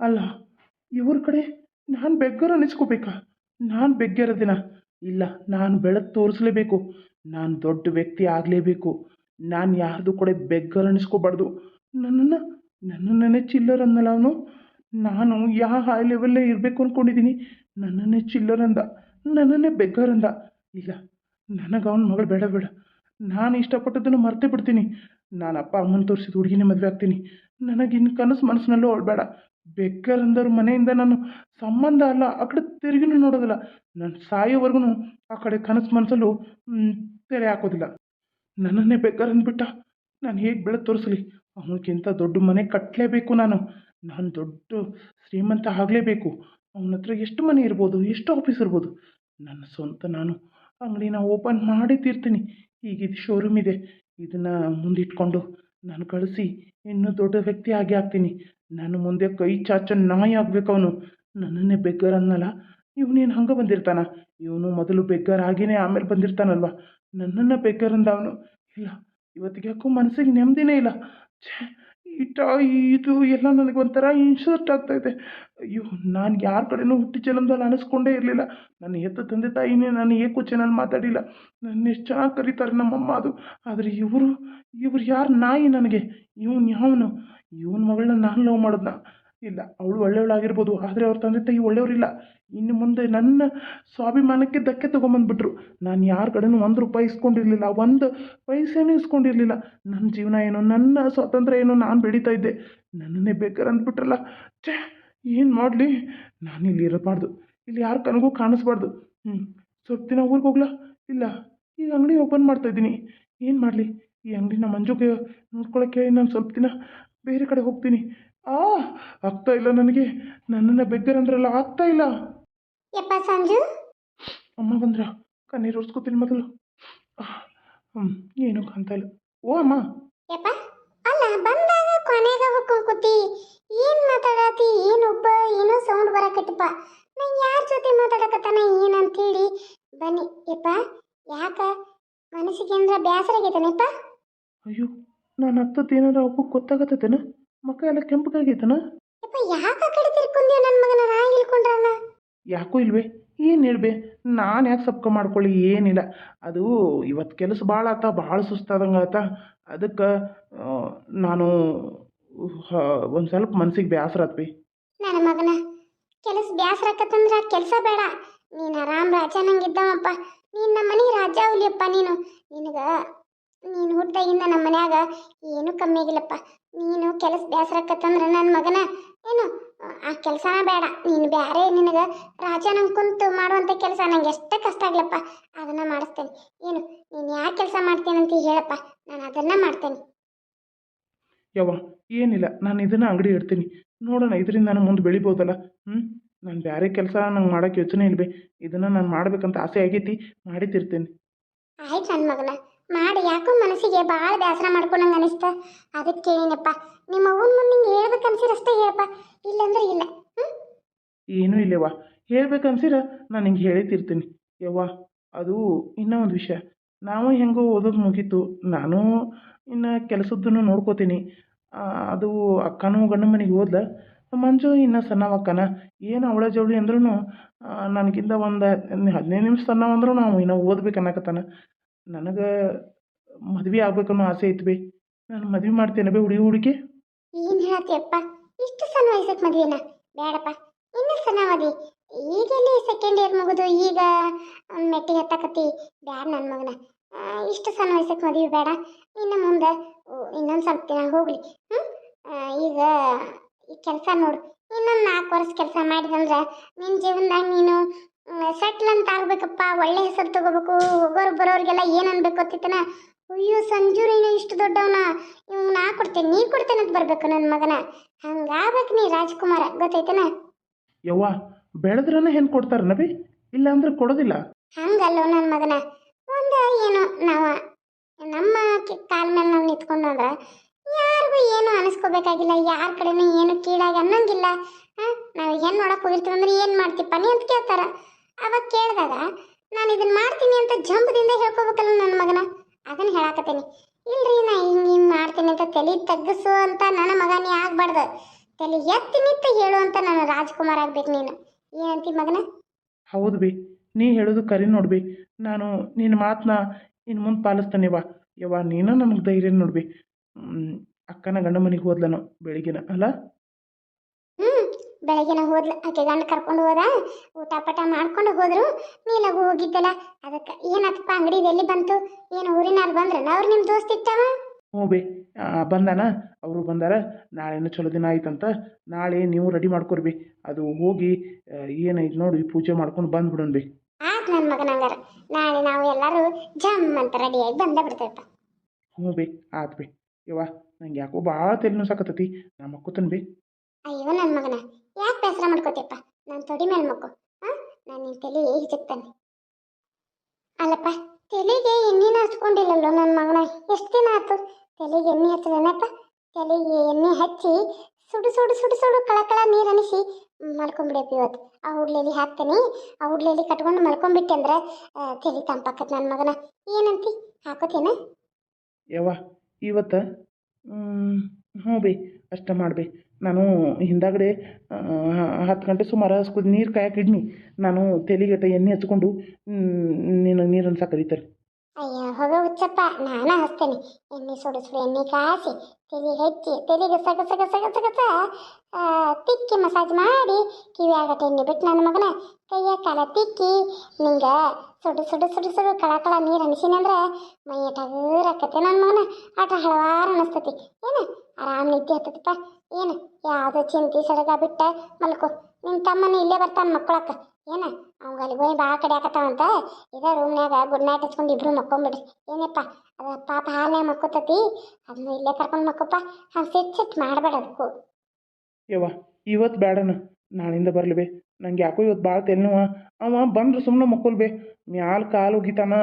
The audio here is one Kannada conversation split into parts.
ಅಲ್ಲ, ಇವ್ರ ಕಡೆ ನಾನು ಬೆಗ್ಗರ ಅನಿಸ್ಕೋಬೇಕಾ ನಾನು ಬೆಗ್ಗಿರೋದಿನ. ಇಲ್ಲ, ನಾನು ಬೆಳಗ್ಗೆ ತೋರಿಸ್ಲೇಬೇಕು. ನಾನು ದೊಡ್ಡ ವ್ಯಕ್ತಿ ಆಗಲೇಬೇಕು. ನಾನು ಯಾರ್ದು ಕೂಡ ಬೆಗ್ಗರ ಅನಿಸ್ಕೋಬಾರ್ದು ನನ್ನನ್ನು, ನನ್ನನ್ನೇ ಚಿಲ್ಲರ್ ಅಂದಲ್ಲ ಅವನು? ನಾನು ಯಾವ ಹೈ ಲೆವೆಲ್ಲೇ ಇರಬೇಕು ಅಂದ್ಕೊಂಡಿದ್ದೀನಿ ನನ್ನನ್ನೇ ಚಿಲ್ಲರ್ ಅಂದ. ನನ್ನನ್ನೇ ಬೆಗ್ಗರ್ ಅಂದ. ಇಲ್ಲ, ನನಗೆ ಅವನ ಮಗಳು ಬೇಡ ಬೇಡ. ನಾನು ಇಷ್ಟಪಟ್ಟದ್ದನ್ನು ಮರ್ತೇ ಬಿಡ್ತೀನಿ. ನಾನು ಅಪ್ಪ ಅಮ್ಮನ ತೋರಿಸಿದ ಹುಡುಗಿನೇ ಮದುವೆ ಆಗ್ತೀನಿ. ನನಗಿನ್ನು ಕನಸು ಮನಸ್ಸಿನಲ್ಲೂ ಅವಳು ಬೇಡ. ಬೆಕ್ಕರ್ ಅಂದವ್ರ ಮನೆಯಿಂದ ನಾನು ಸಂಬಂಧ ಅಲ್ಲ ಆ ಕಡೆ ತಿರುಗಿನೂ ನೋಡೋದಿಲ್ಲ. ನಾನು ಸಾಯೋವರೆಗೂ ಆ ಕಡೆ ಕನಸು ಮನಸ್ಸಲ್ಲೂ ಮ್, ತೆರೆ ಹಾಕೋದಿಲ್ಲ. ನನ್ನನ್ನೇ ಬೆಕ್ಕರ್ ಅಂದ್ಬಿಟ್ಟ ನಾನು ಹೇಗೆ ಬೆಳೆ ತೋರಿಸಲಿ? ಅವನಿಗಿಂತ ದೊಡ್ಡ ಮನೆ ಕಟ್ಟಲೇಬೇಕು ನಾನು. ನಾನು ದೊಡ್ಡ ಶ್ರೀಮಂತ ಆಗಲೇಬೇಕು. ಅವನ ಹತ್ರ ಎಷ್ಟು ಮನೆ ಇರ್ಬೋದು ಎಷ್ಟು ಆಫೀಸ್ ಇರ್ಬೋದು? ನನ್ನ ಸ್ವಂತ ನಾನು ಅಂಗಡಿನ ಓಪನ್ ಮಾಡಿ ತೀರ್ತೀನಿ. ಈಗ ಇದು ಶೋರೂಮ್ ಇದೆ. ಇದನ್ನು ಮುಂದಿಟ್ಕೊಂಡು ನಾನು ಕಳಿಸಿ ಇನ್ನೂ ದೊಡ್ಡ ವ್ಯಕ್ತಿ ಆಗಿ ಆಗ್ತೀನಿ. ನಾನು ಮುಂದೆ ಕೈ ಚಾಚೋ ನಾಯಿ ಆಗ್ಬೇಕು ಅವನು ನನ್ನನ್ನೇ ಬೆಗ್ಗರ್ ಅನ್ನಲ್ಲ ಇವನೇನು ಹಂಗೆ ಬಂದಿರ್ತಾನ? ಇವನು ಮೊದಲು ಬೆಗ್ಗರ್ ಆಗಿನೇ ಆಮೇಲೆ ಬಂದಿರ್ತಾನಲ್ವ? ನನ್ನನ್ನು ಅಂದ ಅವನು ಇಲ್ಲ, ಇವತ್ತಿಗೆ ಯಾಕೋ ಮನಸ್ಸಿಗೆ ನೆಮ್ಮದಿನೇ ಇಲ್ಲ. ಛೇ ಇಟ ಇದು ಎಲ್ಲ ನನಗೆ ಒಂಥರ ಇನ್ಸರ್ಟ್ ಆಗ್ತಾಯಿದೆ ಅಯ್ಯೋ, ನಾನು ಯಾರ ಕಡೆನೂ ಹುಟ್ಟಿ ಜನ್ಮದಲ್ಲಿ ಅನಿಸ್ಕೊಂಡೇ ಇರಲಿಲ್ಲ. ನನ್ನ ಹೆತ್ತ ತಂದೆ ತಾಯಿನೇ ನಾನು ಏಕೋ ಚೆನ್ನಾಗಿ ಮಾತಾಡಿಲ್ಲ. ನನ್ನ ಎಷ್ಟು ಚೆನ್ನಾಗಿ ಕರೀತಾರೆ ನಮ್ಮಮ್ಮ ಅದು. ಆದರೆ ಇವರು, ಇವ್ರು ಯಾರು ನಾಯಿ ನನಗೆ? ಇವನು ಯಾವನು? ಇವನ ಮಗಳನ್ನ ನಾನು ಲವ್ ಮಾಡೋದ್ನ. ಇಲ್ಲ, ಅವಳು ಒಳ್ಳೆಯವಳಾಗಿರ್ಬೋದು, ಆದರೆ ಅವ್ರ ತಂದೆ ತಾಯಿ ಒಳ್ಳೆಯವರಿಲ್ಲ. ಇನ್ನು ಮುಂದೆ ನನ್ನ ಸ್ವಾಭಿಮಾನಕ್ಕೆ ಧಕ್ಕೆ ತೊಗೊಂಬಂದ್ಬಿಟ್ರು. ನಾನು ಯಾರ ಕಡೆನೂ ಒಂದು ರೂಪಾಯಿ ಇಸ್ಕೊಂಡಿರಲಿಲ್ಲ, ಒಂದು ಪೈಸೆನೂ ಇಸ್ಕೊಂಡಿರಲಿಲ್ಲ. ನನ್ನ ಜೀವನ ಏನು, ನನ್ನ ಸ್ವಾತಂತ್ರ್ಯ ಏನು ನಾನು ಬೆಳೀತಾ ಇದ್ದೆ. ನನ್ನನ್ನೇ ಬೇಕಾರೆ ಅಂದ್ಬಿಟ್ರಲ್ಲ, ಛೇ, ಏನು ಮಾಡಲಿ? ನಾನು ಇಲ್ಲಿ ಇರಬಾರ್ದು. ಇಲ್ಲಿ ಯಾರ ಕನಗೂ ಕಾಣಿಸ್ಬಾರ್ದು. ಹ್ಞೂ ಸ್ವಲ್ಪ ದಿನ ಊರಿಗೆ ಹೋಗ್ಲಾ? ಇಲ್ಲ ಈಗ ಅಂಗಡಿ ಓಪನ್ ಮಾಡ್ತಾ ಇದ್ದೀನಿ. ಏನು ಮಾಡಲಿ? ಈ ಅಂಗಡಿನ ಮಂಜುಗೆ ನೋಡ್ಕೊಳಕ್ಕೆ ಹೇಳಿ ನಾನು ಸ್ವಲ್ಪ ದಿನ ಬೇರೆ ಕಡೆ ಹೋಗ್ತೀನಿ. ಆ ಆಗ್ತಾ ಇಲ್ಲ ನನಗೆ. ನನ್ನನ್ನು ಬೆಗ್ಗರಂದ್ರಲ್ಲ ಆಗ್ತಾ ಇಲ್ಲ. ಯಪ್ಪ ಸಂಜು? ಅಮ್ಮ ಬಂದ್ರ. ಕಣ್ಣೀರು ಒರೆಸ್ಕೊತೀನಿ ಮೊದಲು. ಹ್ಞೂ ಏನು ಕಾಣ್ತಾ ಇಲ್ಲ. ಓ ಅಮ್ಮ. ಯಪ್ಪ ಅಲ್ಲ ಬಂದಾಗ ಕೊನೆಗ ಹೋಗ್ಕೊಂಡ್ ಕೂತಿ. ಏನ್ ಮಾತಾಡತಿ? ಏನ್ ಒಬ್ಬ ಏನೋ ಸೌಂಡ್ ಬರಕತ್ತಪ್ಪ. ನಾ ಯಾರ ಜೊತೆ ಮಾತಾಡಕತ್ತಾನ ಏನಂತೇಳಿ. ಬನ್ನಿ ಯಪ್ಪ ಯಾಕ? ಮನಸ್ಸಿಗೆ ಏನಾರ ಬೇಸರ ಆಗೈತನಪ್ಪ ಅಯ್ಯೋ ನಾನು ಹತ್ತದ್ದು ಏನಾದ್ರು ಅಪ್ಪ ಗೊತ್ತಾಗತ್ತೇನ ಮಕ್ಕ ಎಲ್ಲ ಕೆಂಪಗಾಗೈತನ ಯಾಕ ಇಲ್ವೇ? ಏನು ಹೇಳ್ಬೆ? ನಾನು ಯಾಕೆ ಸಪ್ಕ ಮಾಡ್ಕೊಳ್ಳಿ? ಏನಿಲ್ಲ. ಅದು ಇವತ್ತು ಕೆಲಸ ಭಾಳ ಆತ ಭಾಳ ಸುಸ್ತಾದಂಗೆ ಆತ. ಅದಕ್ಕೆ ನಾನು ಒಂದು ಸ್ವಲ್ಪ ಮನ್ಸಿಗೆ ಬೇಸರ ಆತ್ವಿ ನನ್ನ ಮಗನ ಕೆಲಸ ಬ್ಯಾಸರ ಆಕತ್ತಂದ್ರ ಕೆಲಸ ಬೇಡ. ನೀನು ಆರಾಮ್ ರಾಜನಂಗಿದ್ದವಪ್ಪ ನೀನು ನಮ್ಮ ಮನೆ ರಾಜ ಹುಲಿಯಪ್ಪ ನೀನು. ನಿನಗ ನೀನು ಹುಟ್ಟಾಗಿಂದ ನಮ್ಮ ಮನ್ಯಾಗ ಏನು ಕಮ್ಮಿ ಆಗಿಲ್ಲಪ್ಪ. ನೀನು ಕೆಲಸ ಬೇಸರ ನನ್ನ ಮಗನ ಏನು, ಆ ಕೆಲಸನ ಬೇಡ. ನೀನು ಬ್ಯಾರೆ ನಿನಗ ರಾಜನ ಕುಂತು ಮಾಡುವಂಥ ಕೆಲಸ ನಂಗೆ ಎಷ್ಟು ಕಷ್ಟ ಆಗ್ಲಪ್ಪ. ಅದನ್ನ ಮಾಡಿಸ್ತೇನೆ. ಏನು, ನೀನು ಯಾವ ಕೆಲಸ ಮಾಡ್ತೇನಂತ ಹೇಳಪ್ಪ. ನಾನು ಅದನ್ನ ಮಾಡ್ತೇನೆ. ಯವ್ವ, ಏನಿಲ್ಲ. ನಾನು ಇದನ್ನು ಅಂಗಡಿ ಇಡ್ತೀನಿ. ನೋಡೋಣ, ಇದರಿಂದ ನಾನು ಮುಂದೆ ಬೆಳಿಬೋದಲ್ಲ? ಹ್ಞೂ ನಾನು ಬೇರೆ ಕೆಲಸ ನಂಗೆ ಮಾಡೋಕ್ಕೆ ಯೋಚನೆ ಇಲ್ವೇ? ಇದನ್ನು ನಾನು ಮಾಡಬೇಕಂತ ಆಸೆ ಆಗೈತಿ. ಮಾಡಿ ತೀರ್ತೇನೆ ಆಯ್ತು ನನ್ನ ಮಗನ ಮಾಡಿ ಯಾಕೋ ಮನಸ್ಸಿಗೆ ಭಾಳ ಬೇಸರ ಮಾಡ್ಕೊಂಡಂಗೆ ಅನಿಸ್ತ. ಅದಕ್ಕೆ ಕೇಳಿನಪ್ಪ ನಿಮ್ಮ ಅವ್ವನ ಮುಂದೆ ನಿಂಗೆ ಹೇಳ್ಬೇಕು ಅನ್ಸಿರಷ್ಟೇ ಹೇಳಪ್ಪ. ಇಲ್ಲಂದ್ರೆ ಇಲ್ಲ. ಹ್ಞೂ ಏನೂ ಇಲ್ಲವ್ವ. ಹೇಳ್ಬೇಕನ್ಸಿರ ನಾನು ಹಿಂಗೆ ಹೇಳಿತಿರ್ತೀನಿ. ಯವ್ವ, ಅದು ಇನ್ನೂ ಒಂದು ವಿಷಯ. ನಾವು ಹೆಂಗೋ ಓದೋದು ಮುಗೀತು. ನಾನು ಇನ್ನು ಕೆಲಸದ್ದನ್ನು ನೋಡ್ಕೋತೀನಿ. ಅದು ಅಕ್ಕನೂ ಗಂಡ ಮನೆಗೆ ಹೋದ್ಲ. ಮಂಜು ಇನ್ನು ಸಣ್ಣವ ಅಕ್ಕನ. ಏನು ಅವಳ ಜವಳಿ ಅಂದ್ರೂ ನನಗಿಂತ ಒಂದು ಹದಿನೈದು ನಿಮಿಷ ಸಣ್ಣವಂದ್ರೂ ನಾವು ಇನ್ನೂ ಓದ್ಬೇಕು ಅನ್ನಕತ್ತಾನ ನನಗೆ ಮದ್ವೆ ಆಗ್ಬೇಕನ್ನೋ ಆಸೆ ಐತಿ ಬೇ. ನಾನು ಮದ್ವೆ ಮಾಡ್ತೇನೆ ಬೇ ಹುಡುಗಿ ಹುಡುಗಿ. ಏನು ಹೇಳತ್ತೀಯಪ್ಪ ಇಷ್ಟು ಸಣ್ಣ ವಯಸ್ಸಕ್ಕೆ ಮದುವೆನ? ಬೇಡಪ್ಪ. ಇನ್ನೂ ಸಣ್ಣವಾದಿ ಈಗೆಲ್ಲಿ ಸೆಕೆಂಡ್ ಇಯರ್ ಮುಗಿದು ಈಗ ಮೆಟ್ಟಿಗೆ ಹತ್ತಕತ್ತಿ ಬ್ಯಾಡ ನನ್ನ ಮಗನ. ಇಷ್ಟು ಸಣ್ಣ ವಯಸ್ಸಕ್ಕೆ ಮದುವೆ ಬೇಡ. ಇನ್ನು ಮುಂದೆ ಇನ್ನೊಂದು ಸ್ವಲ್ಪ ದಿನ ಹೋಗ್ಲಿ. ಹ್ಞೂ ಈಗ ಈ ಕೆಲಸ ನೋಡು. ಇನ್ನೊಂದು ನಾಲ್ಕು ವರ್ಷ ಕೆಲಸ ಮಾಡಿದಂದ್ರೆ ನಿನ್ನ ಜೀವನದಾಗ ನೀನು ಸೆಟ್ಲ್ ಅಂತ ಆಗ್ಬೇಕಪ್ಪ. ಒಳ್ಳೆ ಹೆಸರು ತಗೋಬೇಕು. ಹೋಗೋರು ಬರೋರಿಗೆಲ್ಲ ಏನು ಅನ್ಬೇಕು ಗೊತ್ತಿತ್ತನ? ಅಯ್ಯೋ ಸಂಜೂರಿನ ಇಷ್ಟು ದೊಡ್ಡವನ? ಇವ್ ನಾ ಕೊಡ್ತೇನೆ ನೀ ಕೊಡ್ತೇನೆ ಅಂತ ಬರ್ಬೇಕು ನನ್ನ ಮಗನ. ಹಂಗಾಗ್ಬೇಕು ನೀ ರಾಜ್ಕುಮಾರ ಗೊತ್ತೈತನ ಯವ್ವ ಬೆಳೆದ್ರನ ಹೆಣ್ಣು ಕೊಡ್ತಾರ ನಬಿ? ಇಲ್ಲ ಅಂದ್ರೆ ಕೊಡೋದಿಲ್ಲ. ಹಂಗಲ್ಲೋ ನನ್ನ ಮಗನ? ಒಂದು ಏನು ನಾವು ನಮ್ಮ ಕಾಲ ಮೇಲೆ ನಾವು ನಿಂತ್ಕೊಂಡು ಅಂದ್ರೆ ಯಾರಿಗೂ ಏನು ಅನಿಸ್ಕೋಬೇಕಾಗಿಲ್ಲ ಯಾರ ಕಡೆನೂ ಏನು ಕೀಳಾಗಿ ಅನ್ನಂಗಿಲ್ಲ. ನಾವು ಹೆಣ್ಣು ನೋಡಕ್ಕೆ ಹೋಗಿರ್ತೀವಿ ಅಂದ್ರೆ ಏನು ಮಾಡ್ತೀವಿ ನೀ ಅಂತ ಕೇಳ್ತಾರ. ಅವಾಗ ಕೇಳಿದಾಗ ನಾನು ಇದನ್ನ ಮಾಡ್ತೀನಿ ಅಂತ ಜಂಪದಿಂದ ಹೇಳ್ಕೋಬೇಕಲ್ಲ ನನ್ನ ಮಗನ. ಅದನ್ನ ಹೇಳಾಕತ್ತೀನಿ. ಇಲ್ರಿ ನಾ ಹಿಂಗೆ ಹಿಂಗೆ ಮಾಡ್ತೀನಿ ಅಂತ ತಲೆ ತಗ್ಗಿಸು ಅಂತ ನನ್ನ ಮಗ ನೀ ಆಗ್ಬಾರ್ದು. ತಲೆ ಎತ್ತಿ ಹೇಳು ಅಂತ ನಾನು ರಾಜ್ಕುಮಾರ್ ಆಗ್ಬೇಕು ನೀನು. ಏನಂತಿ ಮಗನ? ಹೌದು ಬಿ. ನೀ ಹೇಳೋದು ಕರಿ ನೋಡ್ಬಿ ನಾನು ನಿನ್ನ ಮಾತನ್ನ ಇನ್ನು ಮುಂದೆ ಪಾಲಿಸ್ತಾನೆ ವಾ ಯವ್ವ, ನೀನು ನನಗೆ ಧೈರ್ಯ ನೋಡ್ಬಿ ಅಕ್ಕನ ಗಂಡ ಮನೆಗೆ ಹೋದ್ಲನು ಬೆಳಿಗ್ಗೆನ, ಅಲ್ಲ? ಬೆಳಗ್ಗೆನ ಹೋದ್ಲ ಆಕೆ ಗಂಡ ಕರ್ಕೊಂಡು ಹೋದ ಊಟ ಪಟ ಮಾಡ್ಕೊಂಡು ಹೋದ್ರು ನೀಲಾಗು ಹೋಗಿದ್ದಲ್ಲ. ಅದಕ್ಕೆ ಏನತ್ತಪ್ಪ ಅಂಗಡಿ ಎಲ್ಲಿ ಬಂತು? ಏನು ಊರಿನಾರು ಬಂದ್ರ ಅವ್ರು ನಿಮ್ಮ ದೋಸ್ತ್ ಇತ್ತವ ಹ್ಞೂ ಬಿ ಬಂದಾನ? ಅವರು ಬಂದಾರ ನಾಳೆನ ಚಲೋ ದಿನ ಆಯ್ತಂತ ನಾಳೆ ನೀವು ರೆಡಿ ಮಾಡ್ಕೊರ್ಬಿ ಅದು ಹೋಗಿ ಏನೈತೆ ನೋಡಿ ಪೂಜೆ ಮಾಡ್ಕೊಂಡು ಬಂದ್ಬಿಡೋಣ ಬಿ. ಆತ್ ನನ್ನ ಮಗನ ಹಂಗಾರ. ನಾಳೆ ನಾವು ಎಲ್ಲರೂ ಜಮ್ ಅಂತ ರೆಡಿಯಾಗಿ ಬಂದ ಬಿಡ್ತೇವಪ್ಪ. ಹ್ಞೂ ಬಿ ಆತ್ ಬಿ. ಯವ್ವ ನಂಗೆ ಯಾಕೋ ಭಾಳ ತಲೆ ಸಾಕತ್ತತಿ. ನಮ್ಮ ಮಕ್ಕೋತನ್ ಬಿ. ಅಯ್ಯೋ ನನ್ನ ಮಗನ ಬೇಸರ ಮಾಡ್ಕೋತೀಪ್ಪ ನಾನು ತೊಡಿ ಮೇಲೆ ಮಕ್ಕೋ ಹಾಂ? ನಾನು ನಿನ್ನ ತಲೆ ಹಿಜಕ್ತಾನೆ ಅಲ್ಲಪ್ಪ, ತಲೆಗೆ ಎಣ್ಣೆನ ಹಚ್ಕೊಂಡಿಲ್ಲಲ್ಲೋ ನನ್ನ ಮಗನ? ಎಷ್ಟು ದಿನ ಆಯ್ತು ತಲೆಗೆ ಎಣ್ಣೆ ಹಚ್ಚದೇನಪ್ಪ? ತಲೆಗೆ ಎಣ್ಣೆ ಹಚ್ಚಿ ಸುಡು ಸುಡು ಸುಡು ಸುಡು ಕಳಕಳ ನೀರು ಅನಿಸಿ ಮಲ್ಕೊಂಬಿಡಪ್ಪ ಇವತ್ತು. ಆ ಹುಡ್ಲೆಲಿ ಹಾಕ್ತೀನಿ. ಆ ಹುಡ್ಲೆಲಿ ಕಟ್ಕೊಂಡು ಮಲ್ಕೊಂಡ್ಬಿಟ್ಟೆ ಅಂದ್ರೆ ತಲೆ ತಂಪಾಕತ್ ನನ್ನ ಮಗನ. ಏನಂತಿ? ಹಾಕೋತೇನ? ಯವ್ವ, ಇವತ್ತು ಹ್ಞೂ ಬಿ, ಅಷ್ಟ ಮಾಡ್ಬಿ. ನಾನು ಹಿಂದಾಗಡೆ ಹತ್ತು ಗಂಟೆ ಸುಮಾರು ಸ್ಕು ನೀರು ಕಾಯಕ್ಕೆ ಇಡ್ನಿ. ನಾನು ತೆಲಿಗೆಟ ಎಣ್ಣೆ ಹಚ್ಕೊಂಡು ನಿನ್ನ ನೀರನ್ನು ಅನ್ಸಕ್ಕೆ ಕರೀತಾರೆ ಅಯ್ಯೋ, ಹೋಗೋ ಹುಚ್ಚಪ್ಪ. ನಾನು ಹಸ್ತೇನೆ. ಎಣ್ಣೆ ಸುಡು ಸುಡು, ಎಣ್ಣೆ ಕಾಸಿ, ತಲೆ ಹೆಚ್ಚಿ, ತಲೆಗೆ ಸಗ ಸಗ ಸಗ ಸಗಸ ತಿಕ್ಕಿ ಮಸಾಜ್ ಮಾಡಿ ಕಿವಿಯಾಗಟ ಎಣ್ಣೆ ಬಿಟ್ಟು ನನ್ನ ಮಗನ ಕೈಯ ಕಾಲ ತಿಕ್ಕಿ, ನಿಂಗೆ ಸುಡು ಸುಡು ಸುಡು ಸುಡು ಕಳ ಕಳ ನೀರು ಅನಿಸಿನಂದ್ರೆ ಮೈಯ ಟಗರಕತ್ತೆ ನನ್ನ ಮಗನ. ಆಟ ಹಲವಾರು ಅನಿಸ್ತತಿ. ಏನು? ಆರಾಮ್ ನಿದ್ದೆ ಹತ್ತದಪ್ಪ ಏನು? ಯಾವುದೋ ಚಿಂತೆ, ಸಡಗ ಬಿಟ್ಟ ಮಲ್ಕೋ. ನಿಮ್ಮ ತಮ್ಮನ ಇಲ್ಲೇ ಬರ್ತಾನೆ ಮಕ್ಕಳಕ್ಕ. ಏನ? ಅವಂಗ ಅಲ್ಲಿ ಹೋಗಿ ಭಾಳ ಕಡೆ ಆಕತ್ತಾವಂತ ಇದ ರೂಮ್ನ್ಯಾಗ ಗುಡ್ ನೈಟ್ ಹಚ್ಕೊಂಡು ಇಬ್ರು ಮಕ್ಕೊಂಬಿಡ್ರಿ ಏನಪ್ಪ? ಅದ ಪಾಪ ಹಾಲ್ನ್ಯಾಗ ಮಕ್ಕೋತತಿ, ಅದನ್ನ ಇಲ್ಲೇ ಕರ್ಕೊಂಡು ಮಕ್ಕೋಪ್ಪ. ಹಂಗೆ ಸಿಟ್ ಸಿಟ್ ಮಾಡಬೇಡ ಅದಕ್ಕೂ. ಯವ್ವ ಇವತ್ತು ಬೇಡನ ನಾಳಿಂದ ಬರಲಿ ಬೇ. ನಂಗೆ ಯಾಕೋ ಇವತ್ತು ಭಾಳ ತೆಲ್ನವ ಅವ ಬಂದ್ರೆ ಸುಮ್ಮನೆ ಮಕ್ಕೊಲ್ಬೇ. ಮ್ಯಾಲ ಕಾಲು ಉಗಿತಾನ,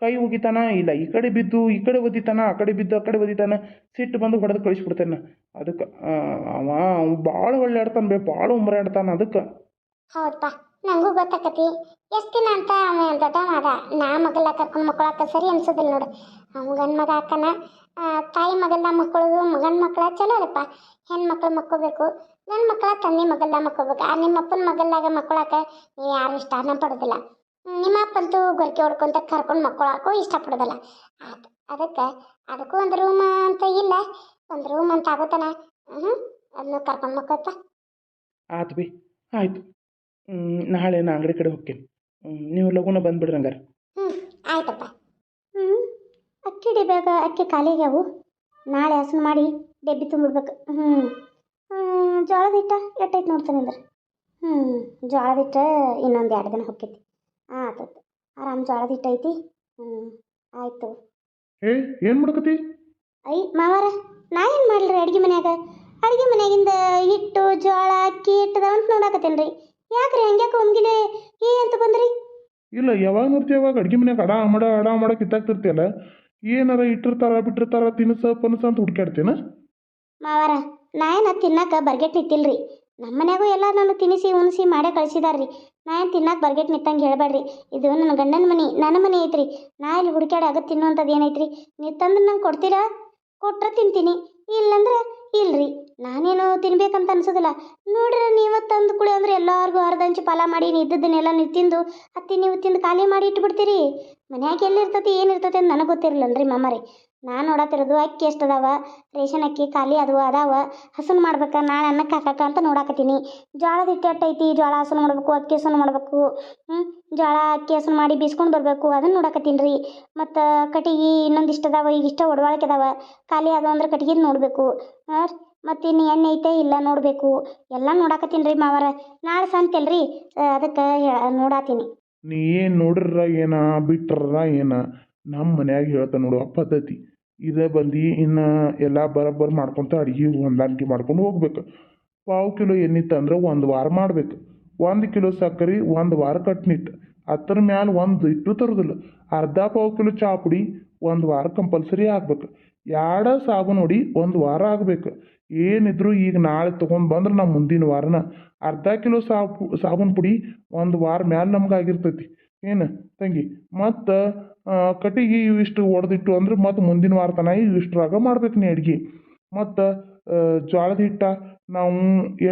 ಕೈ ಉಗಿತಾನ, ಇಲ್ಲ ಈ ಕಡೆ ಬಿದ್ದು, ಈ ಕಡೆ ಒದಿತಾನ, ಆ ಕಡೆ ಬಿದ್ದು, ಆ ಕಡೆ ಒದಿತಾನ ಸಿಟ್ಟು ಬಂದು ಹೊಡೆದು ಕಳಿಸ್ಬಿಡ್ತೇನೆ. ಅದಕ್ಕೆ ಅವ ಭಾಳ ಒಳ್ಳೆ ಆಡ್ತಾನೆ ಬೇ ಭಾಳ ಉಮ್ರ ಆಡ್ತಾನೆ ಅದಕ್ಕೆ. ಹೌದಪ್ಪ, ನಂಗೂ ಗೊತ್ತಾಕತಿ. ಎಷ್ಟು ದಿನ ಅಂತ ಅವ ದೊಡ್ಡ ಅದ? ನಾ ಮಗಳ ಕರ್ಕೊಂಡು ಮಕ್ಕಳಾಕ ಸರಿ ಅನ್ಸೋದಿಲ್ಲ ನೋಡು. ಅವ್ನ ಗಂಡ ಮಗ ಹಾಕನ ತಾಯಿ ಮಗಲ್ಲ ಮಕ್ಕಳದು ಮಗನ ಮಕ್ಕಳ ಚಲೋ ಅದಪ್ಪ ಹೆಣ್ಮಕ್ಳು ಮಕ್ಕೋಬೇಕು ನನ್ನ ಮಕ್ಕಳ ತಂದೆ ಮಗಲ್ಲ ಮಕ್ಕೋಬೇಕು. ಆ, ನಿಮ್ಮ ಅಪ್ಪನ ಮಗಲ್ಲಾಗ ಮಕ್ಕಳಾಕ ನೀವು ಯಾರು ಇಷ್ಟನ ಪಡೋದಿಲ್ಲ. ನಿಮ್ಮ ಅಪ್ಪಂತೂ ಗೊರಕೆ ಹೊಡ್ಕೊಂತ ಕರ್ಕೊಂಡು ಮಕ್ಕಳಾಕೂ ಇಷ್ಟಪಡೋದಿಲ್ಲ ಆಯ್ತು ಅದಕ್ಕೆ ಅದಕ್ಕೂ ಒಂದು ರೂಮ್ ಅಂತ ಇಲ್ಲ. ಒಂದು ರೂಮ್ ಅಂತ ಆಗುತ್ತಾನ? ಹ್ಞೂ ಅದನ್ನ ಕರ್ಕೊಂಡು ಮಕ್ಕಳಪ್ಪ ಆಯಿತು. ನಾಳೆ ನಾ ಅಂಗಡಿ ಕಡೆ ಹೋಗ್ತೀನಿ. ನೀವು ಲಗುನ ಬಂದ್ಬಿಡ್ರಿ ಹಂಗಾರೆ. ಹ್ಞೂ ಆಯ್ತಪ್ಪ. ಹ್ಞೂ ಅಕ್ಕಿ ಡಿಬ್ಯಾಗ ಅಕ್ಕಿ ಖಾಲಿ ಆಗ್ಯಾವು ನಾಳೆ ಹಸನ ಮಾಡಿ ಡೆಬ್ಬಿ ತುಂಬಿಡ್ಬೇಕು. ಹ್ಞೂ ಜೋಳದ ಹಿಟ್ಟ ಎಟ್ಟೈತೆ ನೋಡ್ತಾನೆ ಅಂದ್ರೆ ಹ್ಞೂ ಜೋಳದ ಹಿಟ್ಟ ಇನ್ನೊಂದು ಎರಡು ದಿನ ಹೊಕ್ಕೈತಿ. ಆತೈತೆ ಆರಾಮ್ ಜೋಳದ ಹಿಟ್ಟು ಐತಿ. ಹ್ಞೂ ಆಯ್ತು. ಏ ಏನು ಮಾಡ್ಕತಿ? ಐ ಮಾವಾರ ನಾ ಏನು ಮಾಡ್ಲಿ ಅಡುಗೆ ಮನ್ಯಾಗ? ಅಡುಗೆ ಮನ್ಯಾಗಿಂದ ಹಿಟ್ಟು ಜೋಳ ಅಕ್ಕಿ ಹಿಟ್ಟದ ಅಂತ ನೋಡಾಕತ್ತೇನೆ ರೀ ಯಾಕ್ರಿ ಹಂಗ್ಯಾಕೆ ಒಮ್ಗಿಲೆ? ಏ ಅಂತ ಬಂದ್ರಿ? ಇಲ್ಲ ಯಾವಾಗ ನೋಡ್ತೀವಿ ಯಾವಾಗ? ಅಡ್ಗೆ ಮನ್ಯಾಗ ಅಡ ಮಾಡ ಅಡ ಮಾಡ ಕಿತ್ತಾಕ್ತಿರ್ತೀಯಲ್ಲ? ಏನಾರ ಇಟ್ಟಿರ್ತಾರ ಬಿಟ್ಟಿರ್ತಾರ ತಿನ್ಸ ಪನಸ ಅಂತ ಹುಡ್ಕಾಡ್ತೀನ ಮಾವಾರ ನಾ ಏನು ತಿನ್ನಕ್ಕೆ ಬರ್ಗೆಟ್ ನಿಂತಿಲ್ರಿ. ನಮ್ಮ ಮನ್ಯಾಗೂ ಎಲ್ಲ ನಾನು ತಿನಿಸಿ ಉಣಿಸಿ ಮಾಡೇ ಕಳ್ಸಿದಾರ್ರಿ. ನಾ ಏನು ತಿನ್ನಕ್ಕೆ ಬರ್ಗೆಟ್ ನಿತ್ತಂಗೆ ಹೇಳಬೇಡ್ರಿ ಇದು ನನ್ನ ಗಂಡನ ಮನೆ ನನ್ನ ಮನೆ ಐತ್ರಿ. ನಾ ಇಲ್ಲಿ ಹುಡುಕ್ಯಾಡಿ ಆಗತ್ತೆ ತಿನ್ನುವಂಥದ್ದು ಏನೈತ್ರಿ? ನೀವು ತಂದ್ರೆ ನಂಗೆ ಕೊಡ್ತೀರಾ? ಕೊಟ್ರೆ ತಿಂತೀನಿ. ಇಲ್ಲಂದ್ರೆ ಇಲ್ರಿ, ನಾನೇನು ತಿನ್ಬೇಕಂತ ಅನ್ಸೋದಿಲ್ಲ. ನೋಡ್ರಿ, ನೀವು ತಂದು ಕುಳಿ ಅಂದ್ರೆ ಎಲ್ಲರಿಗೂ ಅರ್ಧ ಅಂಚು ಫಲ ಮಾಡಿ ನಿದ್ದದನ್ನೆಲ್ಲ ನೀವು ತಿಂದು ಅತ್ತಿ ನೀವು ತಿಂದು ಖಾಲಿ ಮಾಡಿ ಇಟ್ಬಿಡ್ತೀರಿ. ಮನ್ಯಾಗ ಎಲ್ಲಿರ್ತತಿ, ಏನಿರ್ತತಿ ಅಂತ ನನಗೆ ಗೊತ್ತಿರಲ್ಲನ್ರಿ ಮಾಮಾರಿ. ನಾನು ನೋಡತ್ತಿರೋದು ಅಕ್ಕಿ ಎಷ್ಟು ಅದಾವ ರೇಷನ್ ಅಕ್ಕಿ, ಖಾಲಿ ಅದು ಅದಾವ. ಹಸನ್ ಮಾಡ್ಬೇಕಾ, ನಾಳೆ ಅನ್ನಕ್ಕೆ ಹಾಕಕ್ಕ ಅಂತ ನೋಡಾಕತ್ತೀನಿ. ಜೋಳದ ಹಿಟ್ಟು ಎಟ್ಟೈತಿ? ಜೋಳ ಹಸನ್ ಮಾಡಬೇಕು, ಅಕ್ಕಿ ಹಸನ್ ಮಾಡಬೇಕು. ಜೋಳ ಅಕ್ಕಿ ಹಸನ್ ಮಾಡಿ ಬೀಸ್ಕೊಂಡು ಬರಬೇಕು. ಅದನ್ನ ನೋಡಾಕತ್ತೀನಿ ರೀ ಮತ್ತು ಕಟ್ಟಿಗೆ ಇನ್ನೊಂದಿಷ್ಟು ಅದಾವ, ಈಗ ಇಷ್ಟ ಒಡವಾಳಕ್ಕೆ ಅದಾವ. ಖಾಲಿ ಅದಾವ ಅಂದ್ರೆ ಕಟ್ಟಿಗೆ ನೋಡಬೇಕು. ಹಾಂ ಮತ್ತು ಇನ್ನು ಎಣ್ಣೆ ಐತೆ ಇಲ್ಲ ನೋಡಬೇಕು. ಎಲ್ಲ ನೋಡಾಕತ್ತೀನಿ ರೀ ಮಾವರ. ನಾಳೆ ಸಂತೆಲ್ರಿ ಅದಕ್ಕೆ ನೋಡಾತೀನಿ. ನೀ ಏನು ನೋಡ್ರ ಏನ ಬಿಟ್ರ ಏನ? ನಮ್ಮ ಮನ್ಯಾಗ ಹೇಳ್ತಾ ನೋಡು ಪದ್ಧತಿ ಇದೇ ಬಂದು ಇನ್ನು ಎಲ್ಲ ಬರೋಬ್ಬರ ಮಾಡ್ಕೊತ ಅಡುಗೆ ಹೊಂದಾಣಿಕೆ ಮಾಡ್ಕೊಂಡು ಹೋಗ್ಬೇಕು. ಪಾವು ಕಿಲೋ ಎಣ್ಣೆ ತಂದ್ರೆ ಒಂದು ವಾರ ಮಾಡ್ಬೇಕು. ಒಂದು ಕಿಲೋ ಸಕ್ಕರೆ ಒಂದು ವಾರ ಕಟ್ನಿಟ್ಟು. ಅದ್ರ ಮ್ಯಾಲೆ ಒಂದು ಇಟ್ಟು ತರೋದಿಲ್ಲ. ಅರ್ಧ ಪಾವು ಕಿಲೋ ಚಹಾ ಪುಡಿ ಒಂದು ವಾರ ಕಂಪಲ್ಸರಿ ಆಗ್ಬೇಕು. ಎರಡ ಸಾಬೂನು ನೋಡಿ ಒಂದು ವಾರ ಆಗ್ಬೇಕು. ಏನಿದ್ರು ಈಗ ನಾಳೆ ತೊಗೊಂಡು ಬಂದ್ರೆ ನಮ್ಮ ಮುಂದಿನ ವಾರನ ಅರ್ಧ ಕಿಲೋ ಸಾಬು ಸಾಬೂನು ಪುಡಿ ಒಂದು ವಾರ ಮ್ಯಾಲೆ ನಮ್ಗೆ ಆಗಿರ್ತೈತಿ. ಏನು ತಂಗಿ, ಮತ್ತು ಕಟ್ಟಿಗೆ ಇವಿಷ್ಟು ಒಡೆದಿಟ್ಟು ಅಂದ್ರೆ ಮತ್ತು ಮುಂದಿನ ವಾರ ತನಕ ಇವಿಷ್ಟ್ರಾಗ ಮಾಡ್ಬೇಕು ನೀ ಅಡ್ಗೆ. ಮತ್ತು ಜ್ವಾಳದ ಹಿಟ್ಟ ನಾವು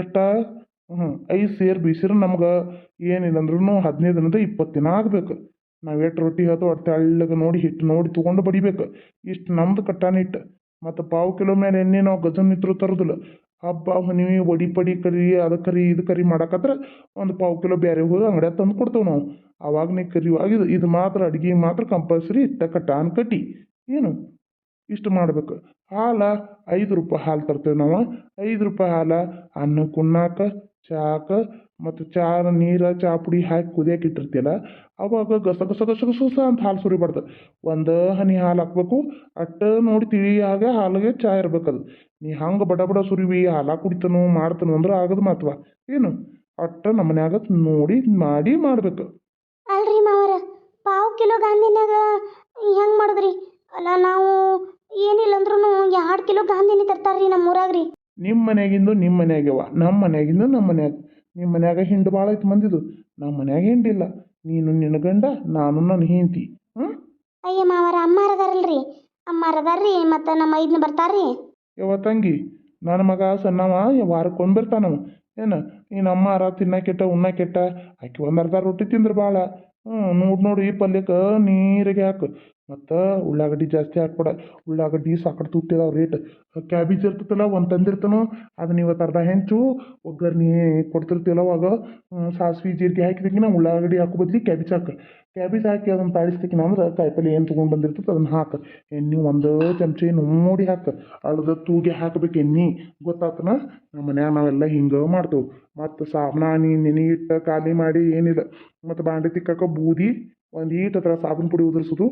ಎಷ್ಟು ಐದು ಸೇರು ಬೀಸಿದ್ರೆ ನಮ್ಗೆ ಏನಿಲ್ಲ ಅಂದ್ರೂ ದಿನದ ಇಪ್ಪತ್ತು ದಿನ ಆಗ್ಬೇಕು. ನಾವು ಎಷ್ಟು ರೊಟ್ಟಿ ಹತ್ತು ಅಷ್ಟು ತೆಳ್ಳಗೆ ನೋಡಿ ಹಿಟ್ಟು ನೋಡಿ ತೊಗೊಂಡು ಬಡಿಬೇಕು. ಇಷ್ಟು ನಮ್ದು ಕಟ್ಟಾನ ಹಿಟ್ಟು. ಮತ್ತು ಪಾವು ಕಿಲೋ ಮೇಲೆ ಎಣ್ಣೆ ನಾವು ಗಜನ್ ಇದ್ರೂ ತರೋದಿಲ್ಲ. ಹಬ್ಬ ಹುಣ್ಣಿಮೆ ಒಡಿ ಪಡಿ ಕರಿ, ಅದು ಕರಿ, ಇದು ಕರಿ ಮಾಡಕತ್ರ ಒಂದು ಪಾವು ಕಿಲೋ ಬೇರೆ ಹೋಗಿ ಅಂಗಡ್ಯಾಗ ತಂದು ಕೊಡ್ತೇವೆ ನಾವು. ಅವಾಗ ನೀ ಕರಿಯುವಾಗ ಇದು ಇದು ಮಾತ್ರ ಅಡುಗೆ ಮಾತ್ರ ಕಂಪಲ್ಸರಿ ಇಟ್ಟ ಟಾನ್ ಕಟ್ಟಿ. ಏನು? ಇಷ್ಟು ಮಾಡ್ಬೇಕು. ಹಾಲ ಐದು ರೂಪಾಯಿ ಹಾಲು ತರ್ತೇವೆ ನಾವು. ಐದು ರೂಪಾಯಿ ಹಾಲು, ಅನ್ನ ಕುಣ್ಣಾಕ, ಚಾಕ, ಮತ್ತು ಚಾ ನೀರು, ಚಾ ಪುಡಿ ಹಾಕಿ ಕುದಿಯಕ್ಕೆ ಇಟ್ಟಿರ್ತೀಯಲ್ಲ, ಅವಾಗ ಗಸ ಗಸ ಗಸ ಗಸ ಅಂತ ಹಾಲು ಸುರಿಬಾರ್ದು ಒಂದು ಹನಿ ಹಾಲು ಹಾಕ್ಬೇಕು. ಅಟ್ಟ ನೋಡಿ ತಿಳಿಯಾಗ ಹಾಲಿಗೆ ಚಾ ಇರ್ಬೇಕದು. ನೀ ಹಂಗೆ ಬಡ ಬಡ ಸುರಿವಿ, ಹಾಲು ಕುಡಿತನು, ಮಾಡ್ತನು ಅಂದ್ರೆ ಆಗದು ಮಾತ್ವ ಏನು? ಅಟ್ಟ ನಮ್ಮ ಮನ್ಯಾಗ ನೋಡಿ, ಮಾಡಿ ಮಾಡ್ಬೇಕು. ಅಲ್ರಿ ಮಾವರ ಪಾವು ಕಿಲೋ ಗಾಂಧಿನ್ಯಾಗ ಹೆಂಗೆ ಮಾಡಿದ್ರಿ? ಅಲ್ಲ ನಾವು ಏನಿಲ್ಲ ಅಂದ್ರೂ ಎರಡು ಕಿಲೋ ಗಾಂಧಿನಿ ತರ್ತಾರ್ರಿ ನಮ್ಮ ಊರಾಗ ರೀ ನಿಮ್ಮ ಮನ್ಯಾಗಿಂದು ನಿಮ್ಮ ಮನ್ಯಾಗವ ನಮ್ಮ ಮನ್ಯಾಗಿಂದು ನಮ್ಮ ಮನ್ಯಾಗ. ನಿಮ್ಮ ಮನ್ಯಾಗ ಹಿಂಡು ಭಾಳ ಐತೆ ಮಂದಿದು ನಮ್ಮ ಮನ್ಯಾಗ ಹಿಂಡಿಲ್ಲ. ನೀನು ನಿನ್ನ ಗಂಡ ನಾನು ನನ್ನ ಹೆಂಡತಿ. ಹ್ಞೂ ಅಯ್ಯ ಮಾವರ ಅಮ್ಮಾರ ಅದಾರಲ್ರಿ. ಅಮ್ಮಾರ ಅದಾರ್ರಿ ಮತ್ತು ನಮ್ಮ ಐದ್ನ ಬರ್ತಾರ್ರಿ. ಯಾವ ತಂಗಿ ನನ್ನ ಮಗ ಸಣ್ಣವ ವಾರಕ್ಕೊಂದು ಬರ್ತಾನವ? ಏನು? ನೀನು ಅಮ್ಮ ಅರ ತಿನ್ನಕ್ಕೆಟ್ಟ ಉಣ್ಣಕ್ಕೆಟ್ಟ ಆಕೆ ಒಂದು ಅರ್ಧ ರೊಟ್ಟಿ ತಿಂದ್ರೆ ಭಾಳ ಹ್ಞೂ ನೋಡಿ ನೋಡಿ ಪಲ್ಯಕ್ಕೆ ನೀರಿಗೆ ಹಾಕು. ಮತ್ತು ಉಳ್ಳಾಗಡ್ಡಿ ಜಾಸ್ತಿ ಹಾಕ್ಬೇಡ. ಉಳ್ಳಾಗಡ್ಡಿ ಸಾಕಷ್ಟು ತುಟ್ಟಿದಾವ ರೇಟ್ ಕ್ಯಾಬೇಜ್ ಇರ್ತೈತಲ್ಲ, ಒಂದು ತಂದಿರ್ತಾನೋ ಅದನ್ನ ಇವತ್ತು ಅರ್ಧ ಹೆಂಚು ಒಗ್ಗರ್ಣೆ ಕೊಡ್ತಿರ್ತೀವಲ್ಲ ಅವಾಗ ಸಾಸಿವೆ, ಜೀರಿಗೆ ಹಾಕಿದಕ್ಕಿನ ಉಳ್ಳಾಗಡ್ಡಿ ಹಾಕೋ ಬದ್ಲಿ ಕ್ಯಾಬೇಜ್ ಹಾಕು. ಕ್ಯಾಬೇಜ್ ಹಾಕಿ ಅದನ್ನು ತಾಳಿಸ್ತಿಕ್ಕಿನ ಅಂದ್ರೆ ಕಾಯಿಪಲ್ಲೆ ಏನು ತೊಗೊಂಡು ಬಂದಿರ್ತದೆ ಅದನ್ನು ಹಾಕು. ಎಣ್ಣೆ ಒಂದು ಚಮಚ ನೋಡಿ ಹಾಕು. ಅಳ್ದ ತೂಗಿ ಹಾಕ್ಬೇಕು ಎಣ್ಣೆ. ಗೊತ್ತಾತನ? ನಮ್ಮ ಮನ್ಯಾಗ ನಾವೆಲ್ಲ ಹಿಂಗೆ ಮಾಡ್ತೇವೆ. ಮತ್ತು ಸಾಬನಾನಿ ನೆನೆ ಇಟ್ಟು ಖಾಲಿ ಮಾಡಿ ಏನಿಲ್ಲ. ಮತ್ತು ಬಾಂಡೆ ತಿಕ್ಕಕ್ಕೆ ಬೂದಿ ಒಂದು ಈಟ್ ಹತ್ರ ಸಾಬೂನು ಪುಡಿ ಉದುರಿಸೋದು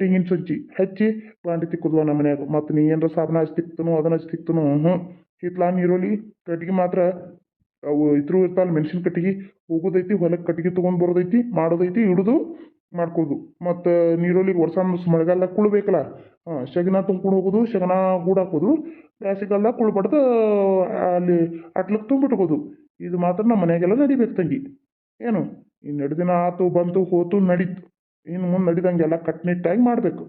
ತೆಂಗಿನ ಸಜ್ಜಿ ಹಚ್ಚಿ ಪ್ಲಾಂಟಿ ತಿಕ್ಕೋದು ನಮ್ಮ ಮನ್ಯಾಗ. ಮತ್ತು ನೀ ಏನರ ಸಾಬೂನು ಹಚ್ಚಿ ತಿಕ್ತನೋ, ಅದನ್ನ ಹಚ್ಚಿ ತಿಕ್ತನೋ, ಹ್ಞೂ. ಹಿತ್ಲಾ ನೀರುಳ್ಳಿ ಕಟ್ಗೆ ಮಾತ್ರ ಅವು ಇದ್ರೂ ಇರ್ತಾವಲ್ಲ ಮೆಣಸಿನ ಕಟ್ಟಿಗೆ ಹೋಗೋದೈತಿ ಹೊಲಕ್ಕೆ ಕಟ್ಟಿಗೆ ತೊಗೊಂಡು ಬರೋದೈತಿ, ಮಾಡೋದೈತಿ ಹಿಡಿದು ಮಾಡ್ಕೋದು. ಮತ್ತು ನೀರುಳ್ಳಿಗೆ ವರ್ಷ ಮಳೆಗಾಲದಾಗ ಕುಳ್ಬೇಕಲ್ಲ ಹಾಂ ಶಗನ ತುಂಬ್ಕೊಂಡು ಹೋಗೋದು ಶಗನ ಗೂಡು ಹಾಕೋದು ಕುಳ್ಬಾರ್ದು ಅಲ್ಲಿ ಅಟ್ಲಕ್ಕೆ ತುಂಬಿಟ್ಕೋದು. ಇದು ಮಾತ್ರ ನಮ್ಮ ಮನೆಯಾಗೆಲ್ಲ ನಡಿಬೇಕು ತಂಗಿ. ಏನು? ಇನ್ನು ಎರಡು ದಿನ ಆತು ಬಂತು ಹೋತು ನಡೀತು. ಇನ್ನು ಮುಂದೆ ನಡಿದಂಗೆಲ್ಲ ಕಟ್ನಿಟ್ಟಾಗಿ ಮಾಡಬೇಕು.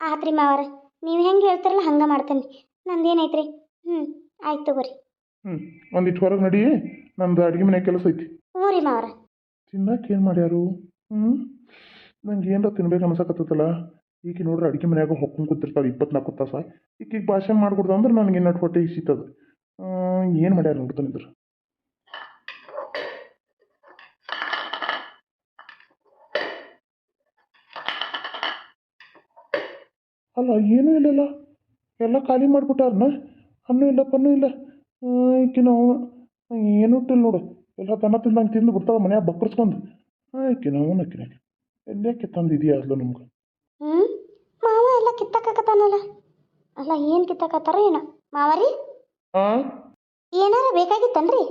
ಆತ್ರಿ ಮಾವರ ನೀವು ಹೆಂಗೆ ಹೇಳ್ತಾರಲ್ಲ ಹಂಗೆ ಮಾಡ್ತೇನೆ. ನಂದೇನೈತ್ರಿ ಹ್ಞೂ ಆಯ್ತು ತಗೋರಿ. ಹ್ಞೂ ಒಂದಿಟ್ಟು ಹೊರಗೆ ನಡಿ ನಂದು ಅಡುಗೆ ಮನೆ ಕೆಲಸ ಐತಿ. ಹ್ಞೂ ರೀ ಮಾವರ. ತಿನ್ನಕ್ಕೆ ಏನು ಮಾಡ್ಯಾರು? ಹ್ಞೂ ನಂಗೆ ಏನರ ತಿನ್ಬೇಕು ಅನ್ಸಕತ್ತಲ್ಲ ಈಗ ನೋಡ್ರಿ ಅಡುಗೆ ಮನ್ಯಾಗ ಹೊಕ್ಕೊಂಡು ಕೂತಿರ್ತಾವೆ ಇಪ್ಪತ್ನಾಲ್ಕು ತಾಸ. ಈಗ ಭಾಷೆ ಮಾಡ್ಕೊಡ್ದು ಅಂದ್ರೆ ನನಗೆ ಇನ್ನಟ್ಟು ಹೊಟ್ಟೆ ಇಸಿತದ ಏನು ಮಾಡ್ಯಾರ ನೋಡ್ತಾನಿದ್ರು ಅಲ್ಲ ಏನೂ ಇಲ್ಲಲ್ಲ. ಎಲ್ಲ ಖಾಲಿ ಮಾಡಿಬಿಟ್ಟಾರನ? ಹಣ್ಣು ಇಲ್ಲ ಪಣ್ಣು ಇಲ್ಲ. ಆಯ್ಕಿನ ನಾವು ಏನು ಇಟ್ಟಿಲ್ಲ ನೋಡು. ಎಲ್ಲ ತನ್ನ ತಿಂದಂಗೆ ತಿಂದು ಬಿಡ್ತಾವ ಮನೆ ಬಕ್ಕರ್ಸ್ಕೊಂಡು ಆಯ್ಕೆ ಅವನು ಅಕ್ಕಿನ ಎಲ್ಲಕ್ಕೆ ತಂದಿದೆಯಾ ಅದ್ಲು ನಮ್ಗೆ? ಹ್ಞೂ ಮಾವ ಎಲ್ಲ ಕಿತ್ತಕತ್ತಾನಲ್ಲ ಅಲ್ಲ ಏನು ಕಿತ್ತಕತ್ತಾರ ಏನ. ಮಾವರಿ? ಹಾಂ ಏನಾರ ಬೇಕಾಗಿತ್ತನ್ರಿ?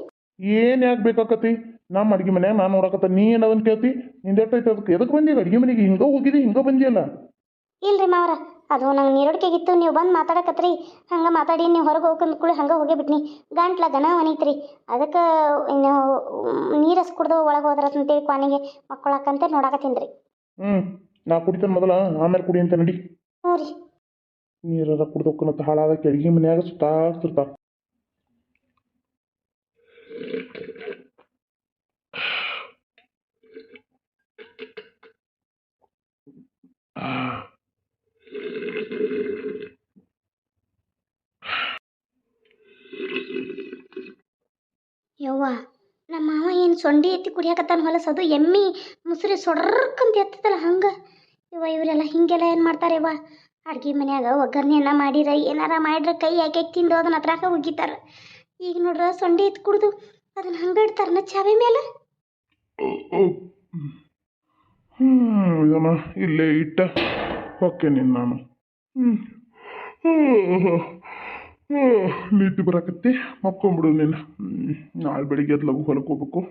ಏನು ಯಾಕೆ ಬೇಕಾಕತಿ ನಮ್ಮ ಅಡ್ಗೆ ಮನೆ ನಾನು ನೋಡಕತ್ತ ನೀ ಏನು ಅದನ್ನು ಕೇಳ್ತಿ? ನಿಂದೆಟ್ಟೈತೆ ಅದಕ್ಕೆ? ಎದಕ್ಕೆ ಬಂದಿ ಅಡ್ಗೆ ಮನೆಗೆ ಹಿಂಗೆ ಹೋಗಿದಿ ಹಿಂಗೆ ಬಂದಿಯಲ್ಲ? ಇಲ್ರಿ ಮಾವರ ಅದು ನಂಗೆ ನೀರಡಿಕೆಗಿತ್ತು ನೀವು ಬಂದು ಮಾತಾಡಕತ್ರಿ. ಹಂಗೆ ಮಾತಾಡಿ ನೀವು ಹೊರಗೆ ಹೋಗ್ಕೊಂಡ್ ಕೂಡ ಹಂಗೆ ಹೋಗೇ ಬಿಟ್ನಿ ಗಂಟ್ಲ ಗನ ಒಣೈತ್ರಿ ಅದಕ್ಕೆ ನೀರಸ್ ಕುಡ್ದು ಒಳಗೆ ಹೋದ್ರ ಅಂತೇಳಿ ಕ್ವಾನಿಗೆ ಮಕ್ಕಳಕ್ಕಂತ ನೋಡಾಕತ್ತೀನಿ ರೀ. ಹ್ಞೂ ನಾ ಕುಡಿತೇನೆ ಮೊದಲ ಆಮೇಲೆ ಕುಡಿ ಅಂತ ನಡಿ. ಹ್ಞೂ ರೀ. ನೀರೆಲ್ಲ ಕುಡ್ದು ಹೋಗ್ಕೊಂತ ಹಾಳಾದ ಕೆಳಗಿ ಮನ್ಯಾಗ ಸುತ್ತಾಕ್ತಿರ್ತಾವ ಯವ್ವ ನಮ್ಮ ಮಾವ ಏನು ಸೊಂಡಿ ಎತ್ತಿ ಕುಡಿಯಾಕತ್ತಾನ ಹೊಲಸದು ಎಮ್ಮಿ ಮುಸುರಿ ಸೊಡ್ರಕ್ಕಂತ ಎತ್ತದಲ್ಲ ಹಂಗೆ. ಇವ ಇವರೆಲ್ಲ ಹಿಂಗೆಲ್ಲ ಏನು ಮಾಡ್ತಾರೆ ಇವ? ಅಡ್ಗೆ ಮನ್ಯಾಗ ಒಗ್ಗರಣೆಯನ್ನ ಮಾಡಿರ, ಏನಾರ ಮಾಡ್ರ ಕೈ ಯಾಕೆ ತಿಂದು ಅದನ್ನ ಹತ್ರಾಕ ಒಗಿತಾರ ಈಗ ನೋಡ್ರ ಸೊಂಡಿ ಎತ್ತಿ ಕುಡ್ದು ಅದನ್ನ ಹಂಗೆ ಇಡ್ತಾರನ ಚಾವಿ ಮೇಲೆ ಹ್ಞೂ ಇಲ್ಲೇ ಇಟ್ಟ ಓಕೆ ನೀನು ನಾನು. ಹ್ಞೂ ನಿದ್ದೆ ಬರಾಕತ್ತಿ ಮಕ್ಕೊಂಬಿಡು ನೀನು ಹ್ಞೂ ನಾಳೆ ಬೆಳಿಗ್ಗೆ ಎದ್ದು ಲಘು ಹೊಲಕ್ಕೆ ಹೋಗ್ಬೇಕು.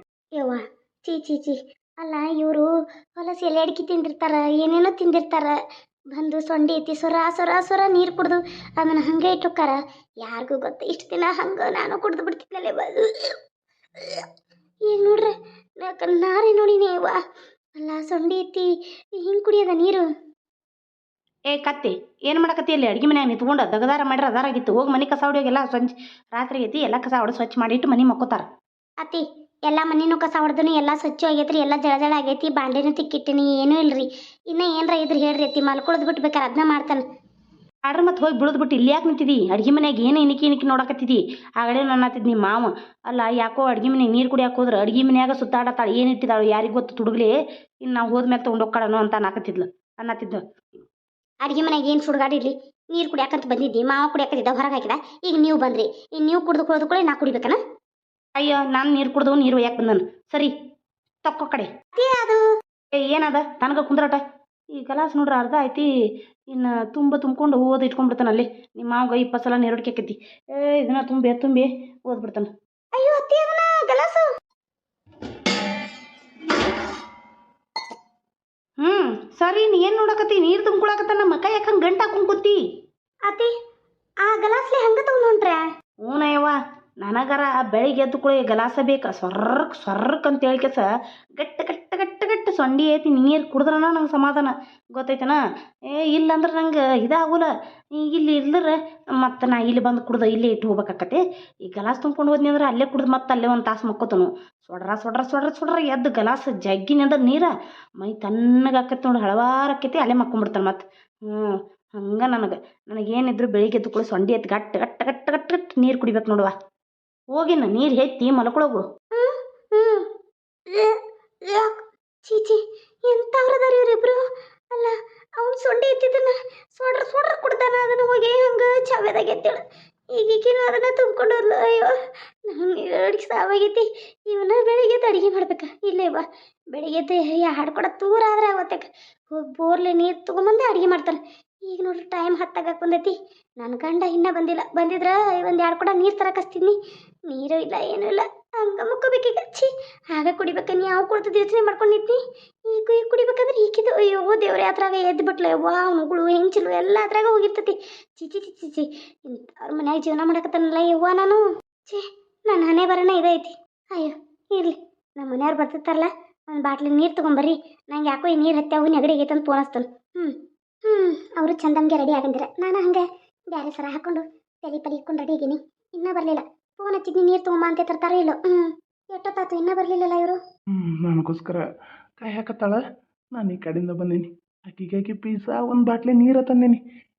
ಚೀ ಚೀ ಚೀ ಅಲ್ಲ ಇವರು ಹೊಲಸು ಎಲೆ ಅಡಿಕೆ ತಿಂದಿರ್ತಾರ ಏನೇನೋ ತಿಂದಿರ್ತಾರ. ಬಂದು ಸೊಂಡಿ ಐತಿ ಸೊರ ಸೊರ ಸೊರ ನೀರು ಕುಡ್ದು ಅದನ್ನ ಹಂಗೆ ಇಟ್ಟೋಕ್ಕಾರ. ಯಾರಿಗೂ ಗೊತ್ತ ಇಷ್ಟು ದಿನ ಹಂಗೆ ನಾನು ಕುಡ್ದು ಬಿಡ್ತಿದ್ನಲ್ಲೇ ಬಂದು ಈಗ ನೋಡ್ರೆ ನಾ ನಾರೇ ನೋಡಿನಿ ವಾ ಅಲ್ಲ ಸೊಂಡಿ ಐತಿ ಹಿಂಗೆ ಕುಡಿಯೋದ ನೀರು? ಏ ಕತ್ತಿ ಏನು ಮಾಡಕತ್ತಿ ಅಲ್ಲಿ ಅಡ್ಗೆ ಮನ್ಯಾಗ ನಿಂತ್ಕೊಂಡು ದಗದಾರ ಮಾಡ್ರ ಅದಾರಾಗಿತ್ತು. ಹೋಗಿ ಮನೆ ಕಸ ಹೊಡಿಯೋಗೆಲ್ಲ ಸಂಜೆ ರಾತ್ರಿ ಐತಿ ಎಲ್ಲ ಕಸ ಹೊಡೆದು ಸ್ವಚ್ಛ ಮಾಡಿಟ್ಟು ಮನೆ ಮಕ್ಕೋತಾರ. ಅತ್ತಿ ಎಲ್ಲ ಮನೆನೂ ಕಸ ಹೊಡೆದನು ಎಲ್ಲ ಸ್ವಚ್ಛ ಆಗೈತ್ರಿ ಎಲ್ಲ ಜಳ ಜಳ ಆಗೈತಿ ಬಾಂಡೆನೂ ತಿಕ್ಕಿಟ್ಟಿನಿ ಏನೂ ಇಲ್ರಿ. ಇನ್ನ ಏನ್ರ ಇದ್ರ ಹೇಳ್ರಿ ಅತ್ತಿ ಮಲ್ಕೊಳದ್ ಬಿಟ್ಬೇಕಾರೆ ಅದನ್ನ ಮಾಡ್ತಾನೆ. ಆಡ್ರ ಮತ್ತೆ ಹೋಗಿ ಬಿಡೋದು ಬಿಟ್ಟು ಇಲ್ಲಿ ಯಾಕೆ ನಿಂತಿದಿ? ಅಡ್ಗೆ ಮನ್ಯಾಗ ಏನು ಇನಿಕಿ ಇನಿಕಿ ನೋಡಕತ್ತಿದ್ದಿ ಆಗಲೇ ನನ್ನ ಹತ್ತಿದ್ ನಿಮ್ಮ ಮಾವ? ಅಲ್ಲ ಯಾಕೋ ಅಡ್ಗೆ ಮನೆ ನೀರು ಕುಡಿಯಾಕ ಹೋದ್ರೆ ಅಡ್ಗೆ ಮನ್ಯಾಗ ಸುತ್ತಾಡತ್ತಾಳೆ ಏನು ಇಟ್ಟಿದ್ದಾಳು ಯಾರಿಗೆ ಗೊತ್ತು ತುಡುಗ್ಲಿ? ಇನ್ನು ನಾವು ಹೋದ್ಮೇಲೆ ತೊಗೊಂಡು ಹೋಗ್ಕಳನು ಅಂತ ಅನ್ನಕತ್ತಿದ್ಲು ಅನ್ನತ್ತಿದ್ಲು. ಅಡ್ಗೆ ಮನೆಗೆ ಏನು ಸುಡ್ಗಾಡಿರ್ಲಿ? ನೀರು ಕುಡಿಯಾಕಂತ ಬಂದಿದ್ದಿ ಮಾವ ಕುಡಿಯಾಕತ್ತಿದ್ದ ಹೊರಗೆ ಹಾಕಿದ ಈಗ ನೀವು ಬಂದ್ರಿ. ಈಗ ನೀವು ಕುಡಿದು ಕುಡಿದು ಕೂಡ ನಾ ಕುಡಿಬೇಕನ? ಅಯ್ಯೋ ನಾನು ನೀರು ಕುಡ್ದು ನೀರು ಯಾಕೆ ಬಂದನು. ಸರಿ ತಕ್ಕೋ ಕಡೆ. ಅದು? ಏನದ? ತನಗ ಕುಂದ್ರಾಟ? ಈ ಗಲಾಸ್ ನೋಡ್ರ ಅರ್ಧ ಐತಿ ಇನ್ನು ತುಂಬ ತುಂಬ್ಕೊಂಡು ಓದ್ ಇಟ್ಕೊಂಡ್ಬಿಡ್ತಾನೆ ಅಲ್ಲಿ. ನಿಮ್ಮ ಮಾವಗ ಇಪ್ಪತ್ತು ಸಲ ನೀರು ಹೊಡ್ಕೈತಿ ಏ ಇದನ್ನ ತುಂಬಿ ತುಂಬಿ ಓದ್ಬಿಡ್ತಾನೆ. ಅಯ್ಯೋ ಅತ್ತಿ ಅದನ್ನ ಗಲಾಸು? ಹ್ಞೂ ಸರಿ ನೀ ಏನು ನೋಡಕತ್ತಿ? ನೀರು ತುಂಬ್ಕೊಳಕತ್ತಾನ ಮಕ್ಕ ಯಾಕಂಗೆ ಗಂಟು ಹಾಕೊಂಡ್ ಕೂತಿ ಅತಿ ಆ ಗಲಾಸ್ಲಿ ಹಂಗ ತಗೊಂಡ್ರೆ ಹ್ಞೂ ಹ್ಞೂನಯ್ಯವ್ವ. ನನಗರ ಬೆಳಿಗ್ಗೆ ಎದ್ದು ಕೂಡ ಗಲಾಸ ಬೇಕು. ಸ್ವರ್ಕ್ ಸ್ವರ್ಕ್ ಅಂತ ಹೇಳ್ಕೆಸ ಗಟ್ಟ ಗಟ್ಟ ಗಟ್ಟ ಗಟ್ಟ ಸೊಂಡಿ ಐತಿ. ನೀರು ಕುಡಿದ್ರನ ನಂಗೆ ಸಮಾಧಾನ ಗೊತ್ತೈತನ? ಏ, ಇಲ್ಲ ಅಂದ್ರೆ ನಂಗೆ ಇದಾಗೋಲ್ಲ ಇಲ್ಲಿ ಇಲ್ಲದ್ರೆ ಮತ್ತು ನಾ ಇಲ್ಲಿ ಬಂದು ಕುಡ್ದು ಇಲ್ಲೇ ಇಟ್ಟು ಹೋಗ್ಬೇಕಾಕತಿ ಈ ಗಲಾಸ್ ತುಂಬ್ಕೊಂಡು ಹೋದ್ನಿ ಅಂದ್ರೆ ಅಲ್ಲೇ ಕುಡ್ದು ಮತ್ತೆ ಅಲ್ಲೇ ಒಂದು ತಾಸು ಮಕ್ಕೋತನು. ಸೊಡ್ರ ಸೊಡ್ರ ಸೊಡ್ರ ಸೊಡ್ರ ಎದ್ದು ಗಲಾಸ್ ಜಗ್ಗಿನಿಂದ ನೀರು ಮೈ ತಣ್ಣಗಾಕತಿ ನೋಡಿ ಹಳವಾರಕ್ಕೈತಿ ಅಲ್ಲೇ ಮಕ್ಕೊಂಬಿಡ್ತಾನೆ ಮತ್ತು. ಹ್ಞೂ ಹಂಗೆ ನನಗೆ. ನನಗೇನಿದ್ರು ಬೆಳಿಗ್ಗೆ ಎದ್ದು ಕೂಡ ಸೊಂಡಿ ಎತ್ತು ಗಟ್ಟ ಗಟ್ಟ ಗಟ್ಟ ಗಟ್ಟ ಗಟ್ಟ ನೀರು ಕುಡಿಬೇಕು ನೋಡುವ ಹೋಗಿನ, ನೀರು ಹೆತ್ತಿ ಮಲ್ಕೊಳಗು. ಚೀಚಿ ಎಂತವ್ರದಾರ ಇವ್ರಿಬ್ರು? ಅಲ್ಲ, ಅವ್ನು ಸೊಂಡಿ ಎತ್ತಿದ್ದನ್ನ ಸೊಡ್ರ ಸೊಡ್ರ ಕುಡ್ದಾನ ಅದನ್ನ ಹೋಗಿ ಹಂಗ ಚಾವ್ಯದಾಗ ಎತ್ತೇಳ ಈಗೀಗಿನ ಅದನ್ನ ತುಂಬ್ಕೊಂಡು ಹೋದ್ಲು. ಅಯ್ಯೋ, ನಂಗೆ ಸಾವಾಗೈತಿ. ಇವನ ಬೆಳಿಗ್ಗೆ ಅಡಿಗೆ ಮಾಡ್ಬೇಕ. ಇಲ್ಲೇ ಬಾ. ಬೆಳಿಗ್ಗೆ ಹಾಡ್ಕೊಡ ದೂರ ಆದ್ರೆ ಅವತ್ತಕ್ಕೆ ಹೋಗಿ ಬೋರ್ಲೆ ನೀರು ತೊಗೊಂಬಂದು ಅಡಿಗೆ ಮಾಡ್ತಾನೆ ಈಗ ನೋಡ್ರಿ ಟೈಮ್ ಹತ್ತಾಗಕ್ಕೆ ಬಂದೈತಿ. ನನ್ನ ಗಂಡ ಇನ್ನೂ ಬಂದಿಲ್ಲ. ಬಂದಿದ್ರ ಒಂದು ಎರಡು ಕೂಡ ನೀರು ತರಕಸ್ತೀನಿ ನೀರು ಇಲ್ಲ, ಏನೂ ಇಲ್ಲ. ಹಂಗ ಮುಕ್ಕೋಬೇಕೀಗ ಛೀ, ಆಗ ಕುಡಿಬೇಕ. ನೀ ಯಾವ ಕುಡ್ದು ಯೋಚನೆ ಮಾಡ್ಕೊಂಡು ನಿಂತಿ ಈಗ ಈಗ ಕುಡಿಬೇಕಂದ್ರೆ ಈಗಿದು ಅಯ್ಯೋ ದೇವ್ರೆ ಅದ್ರಾಗ ಎದ್ದು ಬಿಟ್ಲೆ. ವಾ ಹೆಂಚಲು ಎಲ್ಲ ಅದ್ರಾಗ ಹೋಗಿರ್ತತಿ. ಚಿ ಚಿ ಚಿ ಚಿ ಚಿ ಅವ್ರ ಮನ್ಯಾಗ ಜೀವನ ಮಾಡಕತ್ತನಲ್ಲ. ಯವ್ವ ನಾನು. ಛೇ ನನ್ನ ಹಣೆ ಬರೋಣ ಇದೈತಿ. ಅಯ್ಯೋ, ಇರಲಿ. ನಮ್ಮ ಮನೆಯವ್ರು ಬರ್ತಿರ್ತಾರಲ್ಲ. ಒಂದು ಬಾಟ್ಲಿ ನೀರು ತೊಗೊಂಬರ್ರಿ ನಂಗೆ ಯಾಕೋ ಈ ನೀರು ಹತ್ಯಾವು. ನೆಗಡಿ ಆಗೈತೆ ಅಂತ ಹಚ್ತಾನೆ ಹ್ಞೂ ಹ್ಞೂ ಅವರು ಚಂದಂಗೆ ರೆಡಿ ಆಗಂದಿರ ನಾನು ಹಂಗೆ ಬ್ಯಾರೆ ಸರ ಹಾಕೊಂಡು ತಲೆ ಪಲಿ ಇಕ್ಕೊಂಡು ರೆಡಿ ಆಗೀನಿ ಇನ್ನೂ ಬರಲಿಲ್ಲ. ಫೋನ್ ಹಚ್ಚಿದ್ನಿ ನೀರು ತೊಗೊಂಬ ಅಂತ ತರ್ತಾರ ಇಲ್ಲೋ? ಹ್ಞೂ ಎಷ್ಟೊತ್ತಾತು ಇನ್ನೂ ಬರಲಿಲ್ಲಲ್ಲ ಇವರು? ಹ್ಞೂ ನನಗೋಸ್ಕರ ಕೈ ಹಾಕತ್ತಾಳ. ನಾನು ಈ ಕಡೆಯಿಂದ ಬಂದೀನಿ. ಆಕಿಗಾಗಿ ಪೀಸಾ ಒಂದು ಬಾಟ್ಲಿ ನೀರ ತಂದೀನಿ.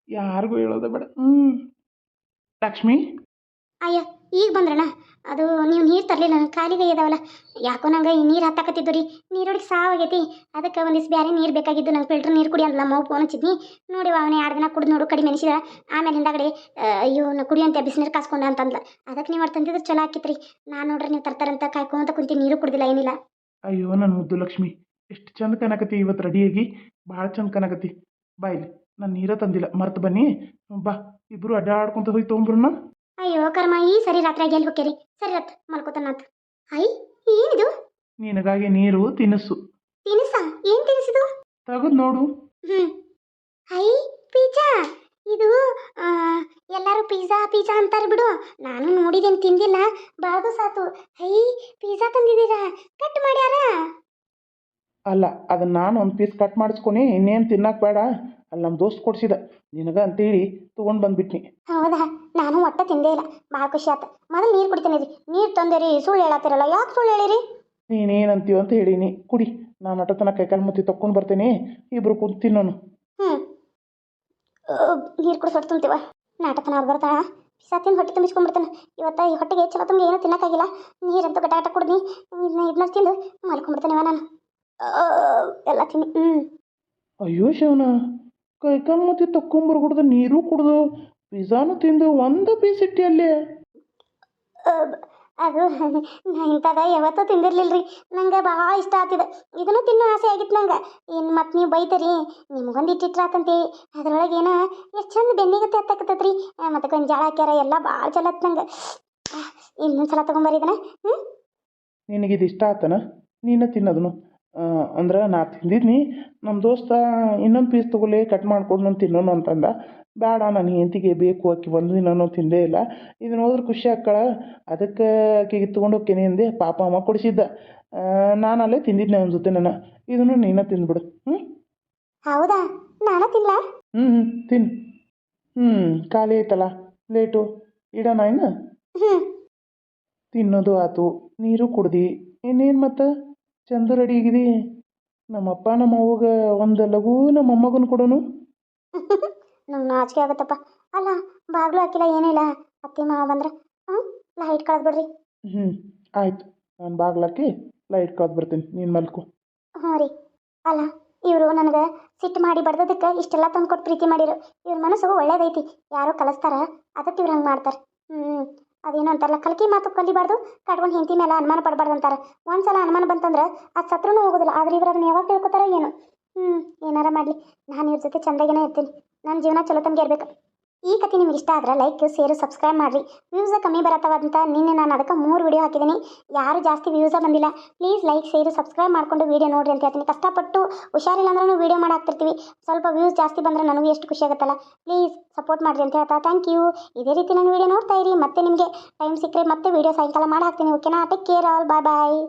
ಯಾರಿಗೂ ಹೇಳೋದ ಬೇಡ. ಹ್ಞೂ ಲಕ್ಷ್ಮಿ? ಅಯ್ಯ ಈಗ ಬಂದ್ರಣ್ಣ, ಅದು ನೀವು ನೀರು ತರಲಿಲ್ಲ, ಖಾಲಿಗೆ ಇದಾವಲ್ಲ, ಯಾಕೋ ನಂಗೆ ಈ ನೀರು ಹತ್ತಾಕತ್ತಿದ್ದು ರೀ. ನೀರೊಳಗೆ ಸಾವಾಗೈತಿ, ಅದಕ್ಕೆ ಒಂದಿಷ್ಟು ಬೇರೆ ನೀರು ಬೇಕಾಗಿದ್ದು, ನಂಗೆ ಫಿಲ್ಟರ್ ನೀರು ಕುಡಿ ಅಂದ್ಲ ಮಾವು ಫೋನ್ ಹಚ್ಚಿದ್ನಿ. ನೋಡಿ ಅವನೇ ಎರಡು ದಿನ ಕುಡ್ದು ನೋಡು, ಕಡಿಮೆ ಅನಿಸಿದ. ಆಮೇಲೆ ಹಿಂದಾಗಡೆ ಅಯ್ಯೋ, ನಾ ಕುಡಿಯಂತೆ ಬಿಸಿನೀರು ಕಾಸ್ಕೊಂಡ ಅಂತಂದ್ಲ. ಅದಕ್ಕೆ ನೀವು ತಂದಿದ್ರೆ ಚಲೋ ಹಾಕಿತ್ರಿ ನಾನು ನೋಡ್ರಿ ನೀವು ತರ್ತಾರಂತ ಕಾಯ್ಕೊಂತ ಕುಂತಿ ನೀರು ಕುಡಿದಿಲ್ಲ ಏನಿಲ್ಲ. ಅಯ್ಯೋ ನನ್ನ ಮುದ್ದು ಲಕ್ಷ್ಮಿ, ಎಷ್ಟು ಚಂದ ಕನಕತಿ ಇವತ್ತು ರೆಡಿಯಾಗಿ ಭಾಳ ಚಂದ ಕನಕತಿ ಬಾಯ್ಲಿ ನಾನು ನೀರ ತಂದಿಲ್ಲ. ಮರ್ತು ಬನ್ನಿ ಬಾ ಇಬ್ಬರು ಅಡ್ಡಾಡ್ಕೊಂತ ಹೋಗಿ ತೊಗೊಂಬ್ರನ್ನ ಅಯ್ಯೋ ಕರ್ಮ ಈ ಸರಿ ರಾತ್ರಿ ಎಲ್ಲಿ ಹೋಗ್ಯಾರಿ ಸರಿ ರತ್ ಮಲ್ಕೋತಾನಂತ. ಐ ಏನಿದು? ನಿನಗಾಗಿ ನೀರು ತಿನಿಸು. ತಿನಿಸ? ಏನ್ ತಿನಿಸಿದು? ತಗದ್ ನೋಡು. ಹ್ಮ್. Hi pizza. ಇದು ಆ, ಎಲ್ಲರೂ ಪಿಜ್ಜಾ ಪಿಜ್ಜಾ ಅಂತಾರೆ ಬಿಡು. ನಾನು ನೋಡಿದೇನು ತಿಂದಿಲ್ಲ. ಭಾಳ ಸಾತು. ಅಯ್ ಪಿಜ್ಜಾ ತಂದಿದ್ದೀರಾ? ಕಟ್ ಮಾಡ್ಯಾರ? ಅಲ್ಲ ಅದನ್ನ ನಾನು ಒಂದು ಪೀಸ್ ಕಟ್ ಮಾಡಿಸ್ಕೊನಿ ಇನ್ನೇನು ತಿನ್ನಕ್ಕೆ ಬೇಡ. ಅಲ್ಲಿ ನಮ್ಮ ದೋಸ್ತ್ ಕೊಡ್ಸಿದ. ನಿನಗ ಅಂತೇಳಿ ತೊಗೊಂಡು ಬಂದ್ಬಿಟ್ನಿ. ಹೌದಾ? ನಾನು ಒಟ್ಟ ತಿಂದೇ ಇಲ್ಲ. ಭಾಳ ಖುಷಿ ಆತ. ಮೊದಲು ನೀರು ಕುಡಿತೇನೆ ರೀ. ನೀರು ತಂದೇರಿ ಸುಳ್ಳು ಹೇಳತ್ತಿರಲ್ಲ ಯಾಕೆ ಸುಳ್ಳು ಹೇಳಿರಿ? ನೀನೇನಂತೀವ ಅಂತ ಹೇಳೀನಿ. ಕುಡಿ ನಾನು ಅಟ ತನಕ ಕೈಕಾಲು ಮುತ್ತಿ ತಕ್ಕೊಂಡು ಬರ್ತೇನೆ. ಇಬ್ರು ಕುಂತು ತಿನ್ನೋನು ಹ್ಞೂ ನೀರು ಕುಡಿಸ್ ಹೊಟ್ಟೆ ತುಂಬ್ತೀವ? ನಾಟಕನ ಅವ್ರು ಬರ್ತಾಳ? ಸತ್ತಿನ ಹೊಟ್ಟೆ ತುಂಬಿಸ್ಕೊಂಡ್ಬಿಡ್ತಾನೆ ಇವತ್ತು ಈ ಹೊಟ್ಟೆಗೆ ಚಲೋ ತುಂಬ ಏನೂ ತಿನ್ನಕ್ಕಾಗಿಲ್ಲ. ನೀರಂತೂ ಅಂತ ಗಟ ಕುಡ್ದು ಇದನ್ನ ಇದನ್ನ ತಿಂದು ಮಲ್ಕೊಂಡ್ಬಿಡ್ತಾನೆ ನಾನು. ಎಲ್ಲ ತಿನ್ನಿ ಹ್ಞೂ ಅಯ್ಯೋ ಶಿವನ. ಕೈಕಾಲು ಮುತ್ತಿ ತಕ್ಕೊಂಬರ್ಗುಡ್ದು ನೀರು ಕುಡ್ದು ಪಿಜ್ಜಾನು ತಿಂದು ಒಂದು ಪೀಸ್ ಇಟ್ಟಿ ಅಲ್ಲಿ ಅದು ನಾ ಇಂಥದ ಯಾವತ್ತೂ ತಿಂದಿರ್ಲಿಲ್ಲ ರೀ ನಂಗೆ ಭಾಳ ಇಷ್ಟ ಆಗ್ತಿದೆ ಇದನ್ನು ತಿನ್ನೋ ಆಸೆ ಆಗಿತ್ತು ನಂಗೆ. ಏನು ಮತ್ತೆ ನೀವು ಬೈತರಿ? ನಿಮ್ಗೊಂದು ಇಟ್ಟಿಟ್ರಾಕಂತಿ ಅದ್ರೊಳಗೆ ಏನೋ ಎಷ್ಟು ಚಂದ ಬೆನ್ನಿಗತ್ತೆ ಹತ್ತಾಕತ್ತೈತೆ ರೀ ಮತ್ತು ಗೊಂಜಾಳ ಹಾಕ್ಯಾರ ಎಲ್ಲ ಭಾಳ ಚಲೋ ಆತ್ ನಂಗೆ. ಇನ್ನೊಂದು ಸಲ ತೊಗೊಂಬರ್ರಿ ಇದನ್ನ ಹ್ಞೂ ನಿನಗಿದು ಇಷ್ಟ ಆತನ? ನೀನು ತಿನ್ನೋದನು ಅಂದ್ರೆ ನಾ ತಿಂದಿದ್ನಿ. ನಮ್ಮ ದೋಸ್ತ ಇನ್ನೊಂದು ಪೀಸ್ ತೊಗೊಲೆ ಕಟ್ ಮಾಡ್ಕೊಂಡು ನಾನು ತಿನ್ನೋನು ಅಂತಂದ. ಬೇಡ ನನ್ನ ಹೆಂಡತಿಗೆ ಬೇಕು ಆಕೆ ಒಂದು ದಿನನೂ ತಿಂದೇ ಇಲ್ಲ. ಇದನ್ನ ನೋಡಿದ್ರೆ ಖುಷಿ ಆಕ್ಕಳ ಅದಕ್ಕೆ ಆಕೆಗೆ ತೊಗೊಂಡು ಹೋಗ್ತೀನಿ ಅಂದೆ ಪಾಪ ಅಮ್ಮ ಕೊಡಿಸಿದ್ದ. ನಾನು ಅಲ್ಲೇ ತಿಂದಿದ್ದೆ ಅವನ ಜೊತೆ ನಾನು. ಇದನ್ನು ನೀನು ತಿಂದ್ಬಿಡು. ಹ್ಞೂ ಹೌದಾ? ನಾನು ಹ್ಞೂ ಹ್ಞೂ ತಿನ್ನು ಹ್ಞೂ ಖಾಲಿ ಐತಲ್ಲ ಲೇಟು. ಇಡೋಣ ಇನ್ನು? ತಿನ್ನೋದು ಆತು. ನೀರು ಕುಡ್ದು. ಇನ್ನೇನು ಮತ್ತು? ಚಂದ ರೆಡಿ ಆಗಿದಿ ನಮ್ಮಪ್ಪ ನಮ್ಮ ಅವ್ವಗೆ ಒಂದು ಲಘು ನಮ್ಮ ಮೊಮ್ಮಗನ ಕೊಡೋನು. ನಂಗೆ ನಾಚಿಕೆ ಆಗುತ್ತಪ್ಪ. ಅಲ್ಲ ಬಾಗ್ಲು ಹಾಕಿಲ್ಲ ಏನಿಲ್ಲ. ಅತ್ತೆ ಮಾವ ಬಂದ್ರೆ ಹ್ಞೂ ಲೈಟ್ ಕಳೆದು ಬಿಡ್ರಿ. ಹ್ಞೂ ಆಯ್ತು. ನಾನು ಬಾಗ್ಲಾಕಿ ಲೈಟ್ ಕಳ್ದ ಬರ್ತೀನಿ. ನೀನು ಮಲ್ಕು. ಹ್ಞೂ ರೀ. ಅಲ್ಲ ಇವರು ನನಗೆ ಸಿಟ್ಟು ಮಾಡಿ ಬಡ್ದದಕ್ಕೆ ಇಷ್ಟೆಲ್ಲ ತಂದು ಕೊಟ್ಟು ಪ್ರೀತಿ ಮಾಡಿರು. ಇವ್ರ ಮನಸ್ಸು ಒಳ್ಳೇದೈತಿ. ಯಾರೋ ಕಲಿಸ್ತಾರ ಅದಕ್ಕೆ ಇವ್ರು ಹಂಗೆ ಮಾಡ್ತಾರೆ. ಹ್ಞೂ ಅದೇನೋ ಅಂತಾರಲ್ಲ, ಕಲ್ಕಿ ಮಾತು ಕಲಿಬಾರ್ದು ಕಟ್ಕೊಂಡು ಹೆಂಡತಿ ಮೇಲೆ ಅನುಮಾನ ಪಡಬಾರ್ದು ಅಂತಾರೆ. ಒಂದ್ಸಲ ಅನುಮಾನ ಬಂತಂದ್ರೆ ಅದು ಸತ್ರೂ ಹೋಗೋದಿಲ್ಲ, ಆದ್ರೆ ಇವ್ರು ಅದನ್ನ ಯಾವಾಗ ತಿಳ್ಕೊತಾರೋ ಏನು. ಹ್ಞೂ ಏನಾರ ಮಾಡಲಿ. ನಾನು ಇವ್ರ ಜೊತೆ ಚಂದಾಗೇನೆ ಇರ್ತೀನಿ. ನನ್ನ ಜೀವನ ಚಲೋ ತಂಗೆ ಇರಬೇಕು. ಈ ಕತೆ ನಿಮ್ಗೆ ಇಷ್ಟ ಆದ್ರೆ ಲೈಕ್ ಸೇರು ಸಬ್ಸ್ಕ್ರೈಬ್ ಮಾಡಿರಿ. ವ್ಯೂಸ ಕಮ್ಮಿ ಬರತ್ತವಂತ ನಿನ್ನೆ ನಾನು ಅದಕ್ಕೆ ಮೂರು ವಿಡಿಯೋ ಹಾಕಿದ್ದೀನಿ. ಯಾರು ಜಾಸ್ತಿ ವ್ಯೂಸ ಬಂದಿಲ್ಲ ಪ್ಲೀಸ್ ಲೈಕ್ ಸೇರು ಸಬ್ಸ್ಕ್ರೈಬ್ ಮಾಡಿಕೊಂಡು ವೀಡಿಯೋ ನೋಡ್ರಿ ಅಂತ ಹೇಳ್ತೀನಿ. ಕಷ್ಟಪಟ್ಟು ಹುಷಾರಿಲ್ಲ ಅಂದ್ರೂ ವೀಡಿಯೋ ಮಾಡಿ ಹಾಕ್ತಿರ್ತೀವಿ ಸ್ವಲ್ಪ ವ್ಯೂಸ್ ಜಾಸ್ತಿ ಬಂದರೆ ನನಗೂ ಎಷ್ಟು ಖುಷಿ ಆಗುತ್ತಲ್ಲ. ಪ್ಲೀಸ್ ಸಪೋರ್ಟ್ ಮಾಡಿರಿ ಅಂತ ಹೇಳ್ತಾ ಥ್ಯಾಂಕ್ ಯು ಇದೇ ರೀತಿ ನಾನು ವೀಡಿಯೋ ನೋಡ್ತಾ ಇರಿ. ಮತ್ತೆ ನಿಮಗೆ ಟೈಮ್ ಸಿಕ್ಕರೆ ಮತ್ತೆ ವೀಡಿಯೋ ಸಾಯಂಕಾಲ ಮಾಡಿ ಹಾಕ್ತೀನಿ. ಓಕೆನಾ take care all bye bye